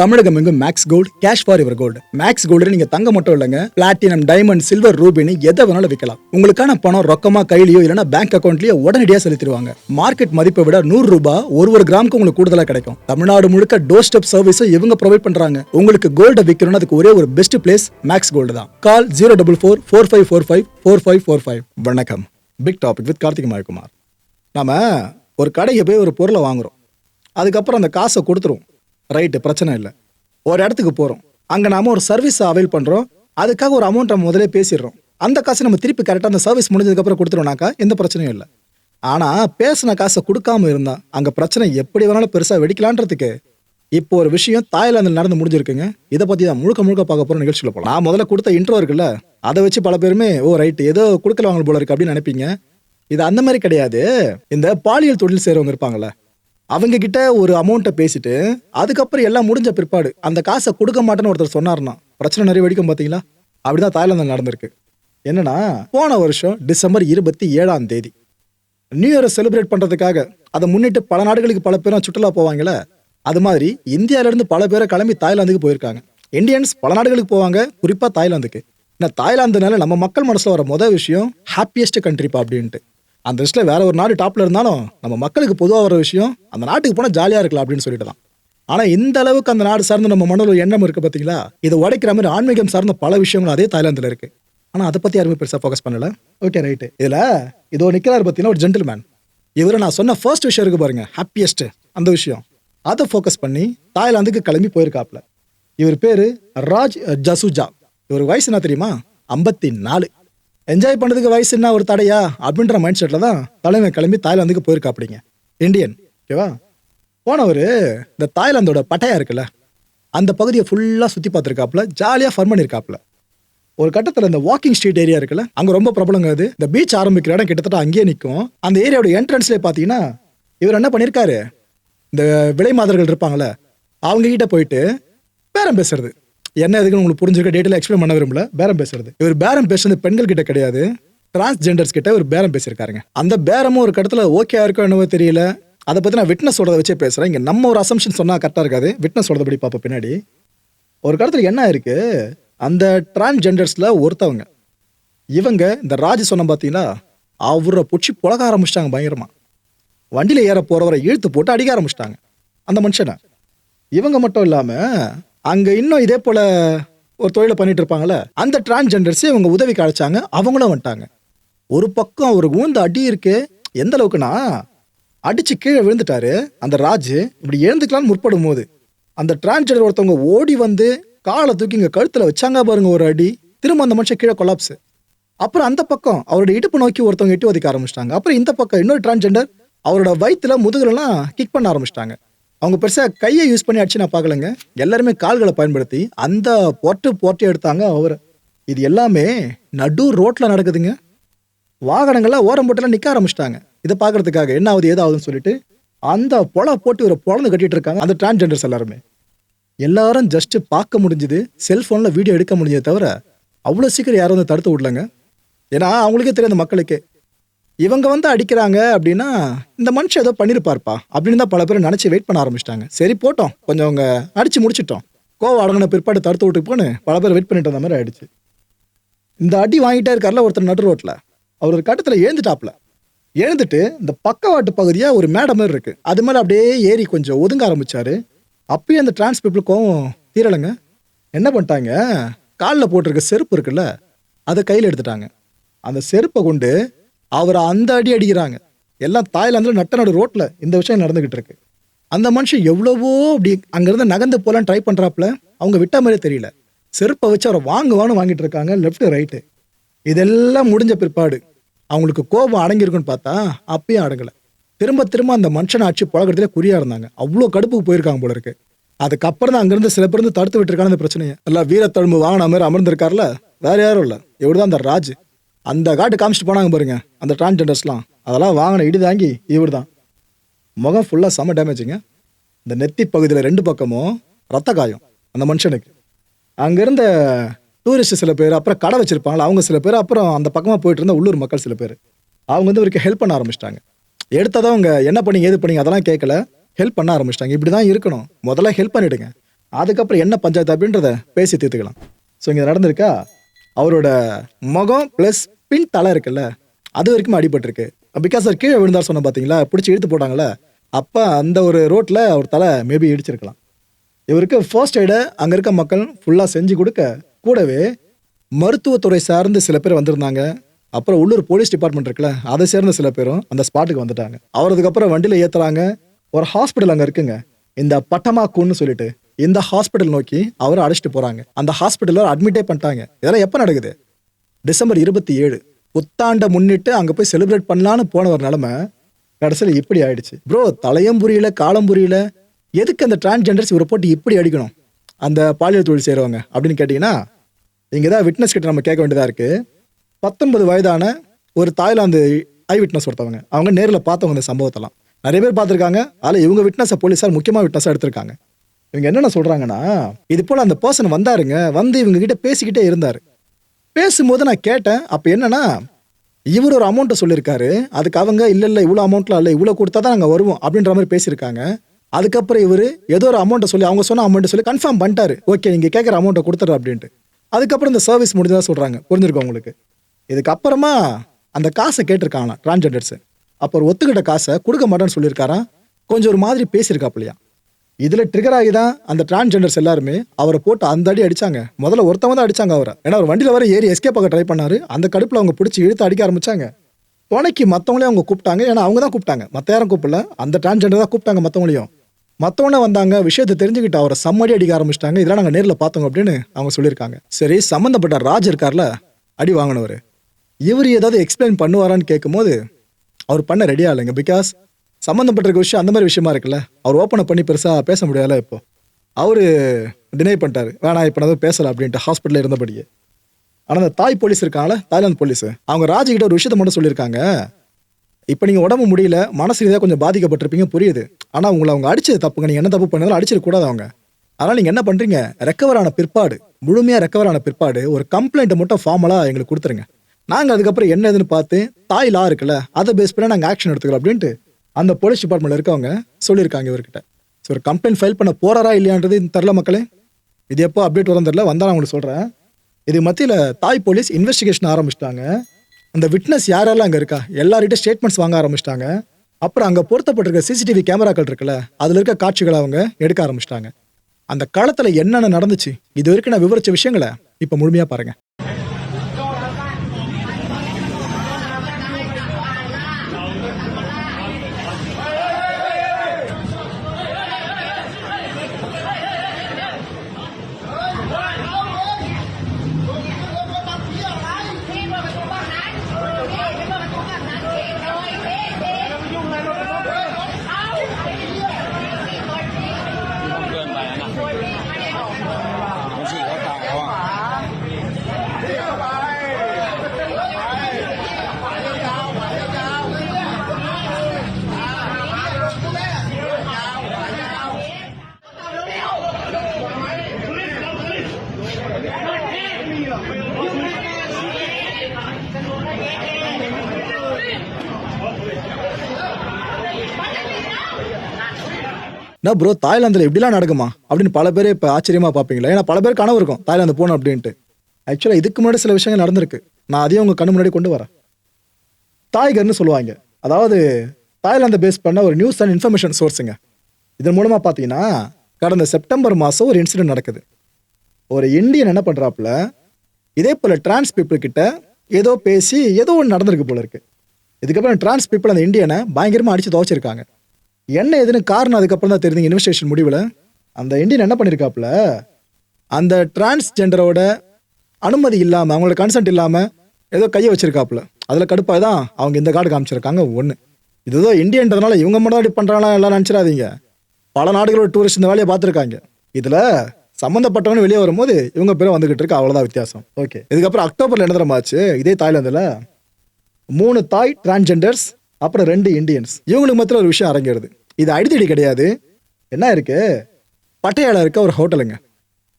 தமிழகம் எங்கும் Max Gold cash for your gold Max Gold நீங்க தங்க மட்டும் இல்லைங்க. பிளாட்டினம் டைமண்ட் சில்வர் ரூபினி எதை வேணாலும் விற்கலாம் உங்களுக்கான பணம் ரொக்கமா கையிலயோ இல்லைன்னா பேங்க் அக்கௌண்ட்லயோ உடனடியாக செலுத்திடுவாங்க. மார்க்கெட் மதிப்பை விட நூறு ரூபாய் ஒரு ஒரு கிராமுக்கு உங்களுக்கு கூடுதலா கிடைக்கும். தமிழ்நாடு முழுக்க டோர் ஸ்டெப் சர்வீஸும் இவங்க ப்ரொவைட் பண்றாங்க. உங்களுக்கு கோல்ட விற்கணும்னு அதுக்கு ஒரே ஒரு பெஸ்ட் பிளேஸ் மேக்ஸ் கோல்டு தான். Call zero double four four five four five four five four five வணக்கம். Big topic with Karthik Mayakumar. நாம ஒரு கடைக்கு போய் ஒரு பொருளை வாங்குறோம். அதுக்கப்புறம் அந்த காசை கொடுத்துருவோம். ரைட்டு பிரச்சனை இல்லை. ஒரு இடத்துக்கு போகிறோம் அங்கே நாம ஒரு சர்வீஸ் அவைல் பண்ணுறோம் அதுக்காக ஒரு அமௌண்ட் நம்ம முதலே பேசிடுறோம். அந்த காசை நம்ம திருப்பி கரெக்டாக அந்த சர்வீஸ் முடிஞ்சதுக்கப்புறம் கொடுத்துருவோம்னாக்கா எந்த பிரச்சனையும் இல்லை. ஆனால் பேசின காசை கொடுக்காம இருந்தால் அங்கே பிரச்சனை எப்படி வேணாலும் பெருசாக வெடிக்கலான்றதுக்கு இப்போ ஒரு விஷயம் தாய்லாந்தில் நடந்து முடிஞ்சிருக்குங்க. இதை பற்றி தான் முழுக்க முழுக்க பார்க்க போகிற நிகழ்ச்சியில் போகலாம் நான் முதல்ல கொடுத்த இன்ட்ரோ இருக்குல்ல அதை வச்சு பல பேருமே ஓ ரைட்டு ஏதோ கொடுக்கல வாங்க போல இருக்கு அப்படின்னு நினைப்பீங்க. இது அந்த மாதிரி கிடையாது. இந்த பாலியல் தொழில் செய்கிறவங்க இருப்பாங்களே அவங்க கிட்ட ஒரு அமௌண்ட்டை பேசிட்டு அதுக்கப்புறம் எல்லாம் முடிஞ்ச பிற்பாடு அந்த காசை கொடுக்க மாட்டேன்னு ஒருத்தர் சொன்னார்னா பிரச்சனை நிறைய வெடிக்கும் பார்த்தீங்களா அப்படிதான் தாய்லாந்தில் நடந்திருக்கு. என்னன்னா போன வருஷம் டிசம்பர் இருபத்தி ஏழாம் தேதி நியூ இயரை செலிப்ரேட் பண்ணுறதுக்காக அதை முன்னிட்டு பல நாடுகளுக்கு பல பேரும் சுற்றுலா போவாங்கல்ல அது மாதிரி இந்தியாவிலேருந்து பல பேரை கிளம்பி தாய்லாந்துக்கு போயிருக்காங்க. இந்தியன்ஸ் பல நாடுகளுக்கு போவாங்க குறிப்பாக தாய்லாந்துக்கு. ஏன்னா தாய்லாந்துனால நம்ம மக்கள் மனசில் வர முதல் விஷயம் ஹாப்பியஸ்ட் கண்ட்ரிப்பா அப்படின்ட்டு. அந்த லிஸ்ட்ல வேற ஒரு நாடு டாப்ல இருந்தாலும் நம்ம மக்களுக்கு பொதுவாக வர விஷயம் அந்த நாட்டுக்கு போனால் ஜாலியா இருக்கலாம் அப்படின்னு சொல்லிட்டு தான் ஆனா இந்த அளவுக்கு அந்த நாடு சார்ந்த நம்ம மனதில் எண்ணம் இருக்கு பாத்தீங்களா? இதை உடைக்கிற மாதிரி ஆன்மீகம் சார்ந்த பல விஷயங்களும் அதே தாய்லாந்துல இருக்கு. ஆனா அதை பத்தி யாருமே பெருசா ஃபோக்கஸ் பண்ணல. ஓகே ரைட்டு இதுல இதோ நிக்கிறாரு பார்த்தீங்கன்னா ஒரு ஜென்டில்மேன் இவரை நான் சொன்ன ஃபர்ஸ்ட் விஷயம் இருக்கு பாருங்க ஹாப்பியஸ்ட் அந்த விஷயம். அதை ஃபோக்கஸ் பண்ணி தாய்லாந்துக்கு கிளம்பி போயிருக்காப்ல இவர் பேரு ராஜ் ஜசுஜா. இவர் வயசு என்ன தெரியுமா? ஐம்பத்தி நாலு. என்ஜாய் பண்ணதுக்கு வயசு என்ன? ஒரு தடையா? அப்படின்ற மைண்ட் செட்டில் தான் தலைமை கிளம்பி தாய்லாந்துக்கு போயிருக்காப்பிடிங்க. இந்தியன் ஓகேவா போனவர் இந்த தாய்லாந்தோட பட்டையா இருக்குல்ல அந்த பகுதியை ஃபுல்லாக சுற்றி பார்த்துருக்காப்புல ஜாலியாக ஃபன் பண்ணியிருக்காப்புல ஒரு கட்டத்தில் இந்த வாக்கிங் ஸ்ட்ரீட் ஏரியா இருக்குல்ல அங்கே ரொம்ப பிரபலங்க அது. இந்த பீச் ஆரம்பிக்கிற இடம் கிட்டத்தட்ட அங்கேயே நிற்கும் அந்த ஏரியாவோட என்ட்ரன்ஸ்லேயே பார்த்தீங்கன்னா இவர் என்ன பண்ணியிருக்காரு இந்த விலை மாதர்கள் இருப்பாங்கல்ல அவங்க கிட்ட போயிட்டு பேரம் பேசுறது. என்ன எதுக்குன்னு உங்களுக்கு புரிஞ்சிருக்க டேட்டில் எக்ஸ்பிளைன் பண்ண விரும்பல. பேரம் பேசுறது. இவர் பேரம் பேசுறது பெண்கள் கிட்ட கிடையாது. டிரான்ஸ்ஜெண்டர்ஸ் கிட்ட ஒரு பேரம் பேசியிருக்காருங்க. அந்த பேரமும் ஒரு கடத்துல ஓகே இருக்கோ என்னவோ தெரியல. அதை பற்றி நான் விட்னஸ் சொல்றதை வச்சே பேசுகிறேன் இங்கே நம்ம ஒரு அசம்ஷன் சொன்னால் கரெக்டாக இருக்காது. விட்னஸ் சொல்றத பார்ப்போம் பின்னாடி. ஒரு காலத்தில் என்ன இருக்கு அந்த டிரான்ஸ்ஜெண்டர்ஸில் ஒருத்தவங்க இவங்க இந்த ராஜ் சொன்ன பார்த்தீங்கன்னா அவரை பிடிச்சி புழக ஆரம்பிச்சிட்டாங்க பயங்கரமாக வண்டியில் ஏற போகிறவரை இழுத்து போட்டு அடிக்க ஆரம்பிச்சிட்டாங்க. அந்த மனுஷனை. இவங்க மட்டும் இல்லாமல் அங்க இன்னும் இதே போல ஒரு தொழிலை பண்ணிட்டு இருப்பாங்கல்ல அந்த டிரான்ஸ்ஜெண்டர்ஸ் இவங்க உதவிக்கு அழைச்சாங்க அவங்களும் வந்துட்டாங்க. ஒரு பக்கம் ஒரு ஊந்த அடி இருக்கு எந்த அளவுக்குன்னா அடிச்சு கீழே விழுந்துட்டாரு அந்த ராஜ் இப்படி எழுந்துக்கலாம்னு முற்படும் போது அந்த டிரான்ஸ்ஜெண்டர் ஒருத்தவங்க ஓடி வந்து காலை தூக்கி இங்க கழுத்துல வச்சாங்க பாருங்க ஒரு அடி திரும்ப அந்த மனுஷன் கீழே கொலாப்ஸ் அப்புறம் அந்த பக்கம் அவரோட இடுப்பு நோக்கி ஒருத்தவங்க எட்டி ஒதுக்க ஆரம்பிச்சிட்டாங்க. அப்புறம் இந்த பக்கம் இன்னொரு டிரான்ஸ்ஜெண்டர் அவரோட வயிற்றுல முதுகுலாம் கிக் பண்ண ஆரம்பிச்சிட்டாங்க. அவங்க பெருசாக கையை யூஸ் பண்ணி அடிச்சு நான் பார்க்கலங்க. எல்லாருமே கால்களை பயன்படுத்தி அந்த பொட்டு போட்டு எடுத்தாங்க அவர். இது எல்லாமே நடு ரோட்டில் நடக்குதுங்க. வாகனங்கள்லாம் ஓரம் போட்டுலாம் நிற்க ஆரம்பிச்சிட்டாங்க. இதை பார்க்கறதுக்காக என்ன ஆகுது ஏதாவதுன்னு சொல்லிட்டு அந்த பொல போட்டு ஒரு பொழந்து கட்டிட்டு இருக்காங்க. அந்த டிரான்ஸ்ஜெண்டர்ஸ் எல்லாருமே. எல்லாரும் ஜஸ்ட் பார்க்க முடிஞ்சுது. செல்ஃபோனில் வீடியோ எடுக்க முடிஞ்சதே தவிர அவ்வளோ சீக்கிரம் யாரும் வந்து தடுத்து விடலங்க. ஏன்னா அவங்களுக்கே தெரியும் அந்த மக்களுக்கே. இவங்க வந்து அடிக்கிறாங்க அப்படின்னா இந்த மனுஷன் ஏதோ பண்ணியிருப்பார்ப்பா அப்படின்னு தான் பல பேர் நினச்சி வெயிட் பண்ண ஆரம்பிச்சிட்டாங்க. சரி போட்டோம். கொஞ்சம் அவங்க அடிச்சு முடிச்சிட்டோம். கோவம் அடங்கின பிற்பாடு தடுத்து விட்டு போன்னு பல பேர் வெயிட் பண்ணிட்டு வந்த மாதிரி ஆயிடுச்சு. இந்த அடி வாங்கிட்டே இருக்கார்ல ஒருத்தர் நடு ரோட்ல. அவர் ஒரு கட்டத்தில் எழுந்துட்டாப்ல. எழுந்துட்டு இந்த பக்கவாட்டு பகுதியாக ஒரு மேடம் மாதிரி இருக்கு. அது மேலே அப்படியே ஏறி கொஞ்சம் ஒதுங்க ஆரம்பிச்சாரு. அப்பயும் அந்த டிரான்ஸ் பீப்புள் கோவம் தீரலைங்க. என்ன பண்ணிட்டாங்க? காலில் போட்டிருக்க செருப்பு இருக்குல்ல அதை கையில் எடுத்துட்டாங்க. அந்த செருப்பை கொண்டு அவரை அந்த அடி அடிக்கிறாங்க. எல்லாம் தாய்லாந்தில் நட்ட நடு இந்த விஷயம் நடந்துக்கிட்டு இருக்கு அந்த மனுஷன் எவ்வளவோ அப்படி அங்கேருந்து நகர்ந்து போகலான்னு ட்ரை பண்ணுறாப்புல அவங்க விட்ட மாதிரியே தெரியல. செருப்பை வச்சு அவரை வாங்குவான்னு வாங்கிட்டு இருக்காங்க லெஃப்ட் ரைட்டு இதெல்லாம் முடிஞ்ச பிற்பாடு அவங்களுக்கு கோபம் அடங்கியிருக்குன்னு பார்த்தா அப்பயும் அடங்கலை. திரும்ப திரும்ப அந்த மனுஷனை ஆச்சு பழகிறதுல குறியாக இருந்தாங்க. அவ்வளோ கடுப்புக்கு போயிருக்காங்க போல இருக்கு. அதுக்கப்புறம் தான் அங்கேருந்து சில பேர் தடுத்து விட்டுருக்கான அந்த பிரச்சனையை. எல்லாம் வீரத்தழும்பு வாங்கின மாதிரி அமர்ந்திருக்காருல? வேற யாரும் இல்லை. இவர்தான் அந்த ராஜ். அந்த காட்டு காமிச்சிட்டு போனாங்க பாருங்க அந்த டிரான்ஸ்ஜெண்டர்ஸ்லாம் அதெல்லாம் வாங்கின இடி தாங்கி இவர் தான் முகம் ஃபுல்லாக செம டேமேஜுங்க இந்த நெத்தி பகுதியில் ரெண்டு பக்கமும் ரத்த காயம் அந்த மனுஷனுக்கு. அங்கே இருந்த டூரிஸ்ட் சில பேர் அப்புறம் கடை வச்சுருப்பாங்களா அவங்க சில பேர் அப்புறம் அந்த பக்கமாக போயிட்டு இருந்த உள்ளூர் மக்கள் சில பேர். அவங்க வந்து இவருக்கு ஹெல்ப் பண்ண ஆரம்பிச்சிட்டாங்க. எடுத்ததும் அவங்க என்ன பண்ணீங்க ஏது பண்ணி அதெல்லாம் கேட்கல. ஹெல்ப் பண்ண ஆரம்பிச்சிட்டாங்க. இப்படி தான் இருக்கணும். முதல்ல ஹெல்ப் பண்ணிவிடுங்க அதுக்கப்புறம் என்ன பஞ்சாயத்து அப்படின்றத பேசி தீர்த்துக்கலாம். ஸோ இங்கே நடந்திருக்கா? அவரோட முகம் ப்ளஸ் பின் தலை இருக்குல்ல அது வரைக்கும் அடிபட்டிருக்கு. பிகாஸ் சார் கீழே விழுந்தார் சொன்ன பார்த்தீங்களா பிடிச்சி இழுத்து போட்டாங்களே அப்போ அந்த ஒரு ரோட்டில் அவர் தலை மேபி இடிச்சிருக்கலாம். இவருக்கு ஃபர்ஸ்ட் எய்டை அங்கே இருக்க மக்கள் ஃபுல்லாக செஞ்சு கொடுக்க கூடவே மருத்துவத்துறை சார்ந்து சில பேர் வந்திருந்தாங்க. அப்புறம் உள்ளூர் போலீஸ் டிபார்ட்மெண்ட் இருக்குல்ல அதை சேர்ந்த சில பேரும் அந்த ஸ்பாட்டுக்கு வந்துட்டாங்க. அவர் அதுக்கப்புறம் வண்டியில் ஏற்றுறாங்க ஒரு ஹாஸ்பிட்டல் அங்கே இருக்குங்க. இந்த பட்டமாக்குன்னு சொல்லிட்டு இந்த ஹாஸ்பிட்டல் நோக்கி அவரை அழைச்சிட்டு போகிறாங்க அந்த ஹாஸ்பிட்டலில் அட்மிட்டே பண்ணிட்டாங்க. இதெல்லாம் எப்போ நடக்குது? டிசம்பர் இருபத்தி ஏழு. புத்தாண்டை முன்னிட்டு அங்கே போய் செலிப்ரேட் பண்ணலான்னு போன ஒரு நிலமை கடைசியில் இப்படி ஆயிடுச்சு. ப்ரோ தலையும் புரியல காலம் புரியல. எதுக்கு அந்த டிரான்ஸ்ஜெண்டர்ஸ் இவரை போட்டு இப்படி அடிக்கணும்? அந்த பாலியல் தொழில் செய்கிறவங்க அப்படின்னு கேட்டிங்கன்னா இங்கே தான் விட்னஸ் கிட்ட நம்ம கேட்க வேண்டியதாக இருக்குது பத்தொன்பது வயதான ஒரு தாய்லாந்து ஐ விட்னஸ் ஒருத்தவங்க. அவங்க நேரில் பார்த்தவங்க இந்த சம்பவத்தெல்லாம். நிறைய பேர் பார்த்துருக்காங்க. அதில் இவங்க விட்னஸை போலீஸார் முக்கியமாக விட்னஸாக எடுத்திருக்காங்க. இவங்க என்னென்ன சொல்கிறாங்கன்னா இது போல் அந்த பர்சன் வந்தாருங்க. வந்து இவங்க கிட்ட பேசிக்கிட்டே இருந்தார். பேசும்போது நான் கேட்டேன் அப்போ என்னன்னா இவர் ஒரு அமௌண்ட்டை சொல்லியிருக்காரு அதுக்கு அவங்க இல்லை இல்லை இவ்வளோ அமௌண்ட்லாம் இல்லை இவ்வளோ கொடுத்தா தான் நாங்கள் வருவோம் அப்படின்ற மாதிரி பேசியிருக்காங்க. அதுக்கப்புறம் இவர் ஏதோ ஒரு அமௌண்ட்டை சொல்லி அவங்க சொன்ன அமௌண்ட்டை சொல்லி கன்ஃபார்ம் பண்ணிட்டாரு. ஓகே நீங்கள் கேட்குற அமௌண்ட்டை கொடுத்துரு அப்படின்ட்டு. அதுக்கப்புறம் இந்த சர்வீஸ் முடிஞ்சதாக சொல்கிறாங்க புரிஞ்சிருக்கோம் உங்களுக்கு? இதுக்கப்புறமா அந்த காசை கேட்டிருக்காங்க டிரான்ஜெண்டர்ஸு அப்போ ஒரு ஒத்துக்கிட்ட காசை கொடுக்க மாட்டேன்னு சொல்லியிருக்காராம் கொஞ்சம் ஒரு மாதிரி பேசியிருக்காப்புலையா இதில் ட்ரிகர் ஆகி தான் அந்த டிரான்ஸ்ஜெண்டர்ஸ் எல்லாருமே அவரை போட்டு அந்த அடி அடிச்சாங்க. முதல்ல ஒருத்தவங்க தான் அடிச்சாங்க அவரை. ஏன்னா அவர் வண்டியில் வர ஏறி எஸ்கேப் ஆக ட்ரை பண்ணாரு. அந்த கடுப்பில் அவங்க பிடிச்சி இழுத்து அடிக்க ஆரம்பிச்சாங்க. துணைக்கு மற்றவங்களே அவங்க கூப்பிட்டாங்க. ஏன்னா அவங்க தான் கூப்பிட்டாங்க. மற்ற யாரும் கூப்பிடல. அந்த டிரான்ஸ்ஜெண்டர் தான் கூப்பிட்டாங்க மற்றவங்களையும் மற்றவனே வந்தாங்க விஷயத்தை தெரிஞ்சுக்கிட்டு அவரை சம்மடி அடிக்க ஆரம்பிச்சிட்டாங்க. இதெல்லாம் நாங்கள் நேரில் பார்த்தோங்க அப்படின்னு அவங்க சொல்லியிருக்காங்க. சரி சம்மந்தப்பட்ட ராஜ் இருக்கார்ல அடி வாங்கினவர். இவர் ஏதாவது எக்ஸ்பிளைன் பண்ணுவாரான்னு கேட்கும்போது அவர் பண்ண ரெடியா இல்லைங்க. பிகாஸ் சம்மந்தப்பட்டிருக்க விஷயம் அந்த மாதிரி விஷயமா இருக்குல்ல? அவர் ஓப்பனை பண்ணி பெருசாக பேச முடியாதுல இப்போ? அவர் டினை பண்ணிட்டாரு. வேணாம் இப்போ நான் எதுவும் பேசலை அப்படின்ட்டு ஹாஸ்பிட்டலில் இருந்தபடியே. ஆனால் அந்த தாய் போலீஸ் இருக்காங்களே தாய்லாந்து போலீஸ் அவங்க ராஜிக்கிட்ட ஒரு விஷயத்த மட்டும் சொல்லியிருக்காங்க. இப்போ நீங்கள் உடம்பு முடியல மனசு ரீதியாக கொஞ்சம் பாதிக்கப்பட்டிருப்பீங்க புரியுது. ஆனால் உங்களை அவங்க அடிச்சது தப்புங்க. நீங்கள் என்ன தப்பு பண்ணாலும் அடிச்சிடக்கூடாது அவங்க. அதனால் நீங்கள் என்ன பண்ணுறீங்க ரெக்கவர் ஆன பிற்பாடு முழுமையாக ரெக்கவர் ஆன பிற்பாடு ஒரு கம்ப்ளைண்ட்டை மட்டும் ஃபார்மலாக எங்களுக்கு கொடுத்துருங்க. நாங்கள் அதுக்கப்புறம் என்ன ஏதுன்னு பார்த்து தாய் லா இருக்குல்ல அதை பேஸ் பண்ணி நாங்கள் ஆக்ஷன் எடுத்துக்கிறோம் அப்படின்ட்டு அந்த போலீஸ் டிபார்ட்மெண்ட்டில் இருக்கவங்க சொல்லியிருக்காங்க இவர்கிட்ட. ஸோ ஒரு கம்ப்ளைண்ட் ஃபைல் பண்ண போறாரா இல்லையான்றது தெரில மக்களே. இது எப்போ அப்டேட் வரும் தெரில வந்தால் நான் உங்களுக்கு சொல்கிறேன் இது மத்தியில் தாய் போலீஸ் இன்வெஸ்டிகேஷன் ஆரம்பிச்சிட்டாங்க. அந்த விட்னஸ் யாரெல்லாம் அங்கே இருக்கா எல்லார்கிட்ட ஸ்டேட்மெண்ட்ஸ் வாங்க ஆரம்பிச்சிட்டாங்க. அப்புறம் அங்கே பொருத்தப்பட்டிருக்க சிசிடிவி கேமராக்கள் இருக்குல்ல அதில் இருக்க காட்சிகளை அவங்க எடுக்க ஆரம்பிச்சிட்டாங்க. அந்த காலத்தில் என்னென்ன நடந்துச்சு இது வரைக்கும் நான் விவரிச்ச விஷயங்களை இப்போ முழுமையாக பாருங்கள் நான் ப்ரோ தாய்லாந்தில் இப்படிலாம் நடக்குமா? அப்படின்னு பல பேர் இப்போ ஆச்சரியமாக பார்ப்பீங்களா. ஏன்னா பல பேர் கனவு இருக்கும் தாய்லாந்து போகணும் அப்படின்ட்டு. ஆக்சுவலாக இதுக்கு முன்னாடி சில விஷயங்கள் நடந்திருக்கு. நான் அதையும் உங்கள் கண்ணு முன்னாடி கொண்டு வரேன். தாய்கர்னு சொல்லுவாங்க. அதாவது தாய்லாந்தை பேஸ் பண்ண ஒரு நியூஸ் அண்ட் இன்ஃபர்மேஷன் சோர்ஸுங்க இதன் மூலமாக பார்த்தீங்கன்னா கடந்த செப்டம்பர் மாதம் ஒரு இன்சிடென்ட் நடக்குது. ஒரு இந்தியன் என்ன பண்ணுறாப்புல இதே போல் டிரான்ஸ் பீப்புள் கிட்ட ஏதோ பேசி ஏதோ ஒன்று நடந்திருக்கு போல இருக்கு. இதுக்கப்புறம் டிரான்ஸ் பீப்புள் அந்த இந்தியனை பயங்கரமாக அடித்து துவைச்சிருக்காங்க. என்ன எதுன்னு காரணம் அதுக்கப்புறம் தான் தெரியுது இன்வெஸ்டிகேஷன் முடிவில். அந்த இந்தியன் என்ன பண்ணியிருக்காப்புல அந்த டிரான்ஸ்ஜெண்டரோட அனுமதி இல்லாமல் அவங்களோட கன்சென்ட் இல்லாமல் ஏதோ கையை வச்சிருக்காப்புல. அதில் கடுப்பாக தான் அவங்க இந்த கார்டு காமிச்சிருக்காங்க ஒன்று இது ஏதோ இந்தியன்றதுனால இவங்க மட்டும் தான் இப்படி பண்ணுறாங்களா எல்லாம் நினச்சிடாதீங்க. பல நாடுகளோட டூரிஸ்ட் இந்த வேலையை பார்த்துருக்காங்க. இதில் சம்மந்தப்பட்டவங்க வெளியே வரும்போது இவங்க பேரும் வந்துகிட்டு இருக்கு அவ்வளோதான் வித்தியாசம். ஓகே இதுக்கப்புறம் அக்டோபரில் என்ன தெரியுமாச்சு இதே தாய்லாந்தில் மூணு தாய் டிரான்ஸ்ஜெண்டர்ஸ் அப்புறம் ரெண்டு இண்டியன்ஸ் இவங்களுக்கு மத்தியில் ஒரு விஷயம் அரங்கேறுது. இது அடித்தடி கிடையாது. என்ன இருக்கு? பட்டையால இருக்க ஒரு ஹோட்டலுங்க.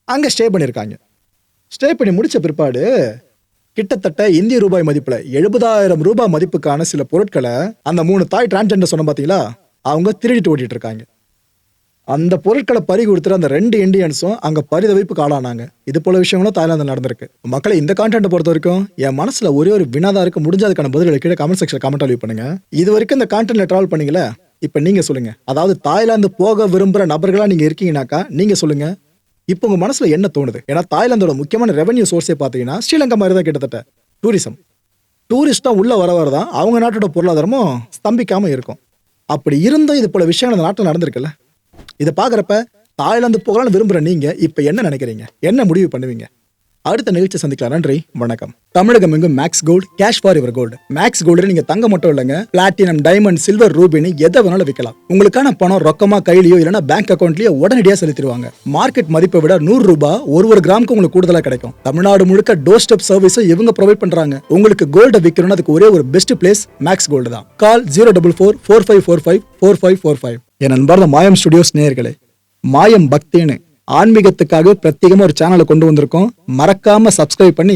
அங்கே ஸ்டே பண்ணியிருக்காங்க ஸ்டே பண்ணி முடித்த பிற்பாடு கிட்டத்தட்ட இந்திய ரூபாய் மதிப்பில் எழுபதாயிரம் ரூபாய் மதிப்புக்கான சில பொருட்களை அந்த மூணு தாய் டிரான்ஜெண்டர் சொன்ன பார்த்தீங்களா அவங்க திருடிட்டு ஓட்டிட்டு இருக்காங்க. அந்த பொருட்களை பறி கொடுத்துட்டு அந்த ரெண்டு இண்டியன்ஸும் அங்க பரிதவிப்புக்கு ஆளானாங்க. இது போல விஷயங்களும் தாய்லாந்து நடந்திருக்கு. மக்களை இந்த கான்டென்ட் பொறுத்த வரைக்கும் என் மனசுல ஒரே ஒரு வினாதா இருக்க. முடிஞ்சதுக்கான பதில்களை கீழே கமெண்ட் செக்ஷன் கமெண்ட் லீவ் பண்ணுங்க. இது வரைக்கும் இந்த கான்டென்ட்ல டிராவல் பண்ணீங்களே இப்போ நீங்க சொல்லுங்க. அதாவது தாய்லாந்து போக விரும்புற நபர்களா நீங்க இருக்கீங்கனாக்கா நீங்க சொல்லுங்க. இப்போ உங்க மனசுல என்ன தோணுது? ஏன்னா தாய்லாந்தோட முக்கியமான ரெவன்யூ சோர்ஸே பார்த்தீங்கன்னா ஸ்ரீலங்கா மாதிரி தான் கிட்டத்தட்ட டூரிசம் டூரிஸ்ட்டாக உள்ள வர வரதான் அவங்க நாட்டோட பொருளாதாரமும் ஸ்தம்பிக்காம இருக்கும். அப்படி இருந்தும் இது போல விஷயங்கள் அந்த நாட்டில் நடந்திருக்குல்ல? இதை பார்க்குறப்ப தாய்லாந்து போகலாம்னு விரும்புகிற நீங்கள் இப்போ என்ன நினைக்கிறீங்க? என்ன முடிவு பண்ணுவீங்க? அடுத்த நிகழ்ச்சி சந்திக்கலாம். நன்றி வணக்கம். தமிழகம் எங்கும் Max Gold cash for your gold Max Gold நீங்க தங்க மட்டும் இல்லைங்க பிளாட்டினம் டைமண்ட் சில்வர் ரூபினி எதை வேணாலும் விற்கலாம். உங்களுக்கான பணம் ரொக்கமா கையிலயோ இல்லைன்னா பேங்க் அக்கௌண்ட்லயோ உடனடியாக செலுத்திடுவாங்க. மார்க்கெட் மதிப்பை விட நூறு ரூபாய் ஒரு ஒரு கிராமுக்கு உங்களுக்கு கூடுதலாக கிடைக்கும். தமிழ்நாடு முழுக்க டோர் ஸ்டெப் சர்வீஸும் இவங்க ப்ரொவைட் பண்றாங்க. உங்களுக்கு கோல்டை விற்கணும்னு அதுக்கு ஒரே ஒரு பெஸ்ட் பிளேஸ் மேக்ஸ் கோல்டு தான். Call zero double four four five four five four five four five என் அன்பார்ந்த மாயம் ஸ்டுடியோஸ் நேயர்களே மாயம் பக்தின்னு ஆன்மீகத்துக்காக பிரத்யேகமா ஒரு சேனலை கொண்டு வந்திருக்கோம். மறக்காம சப்ஸ்கிரைப் பண்ணி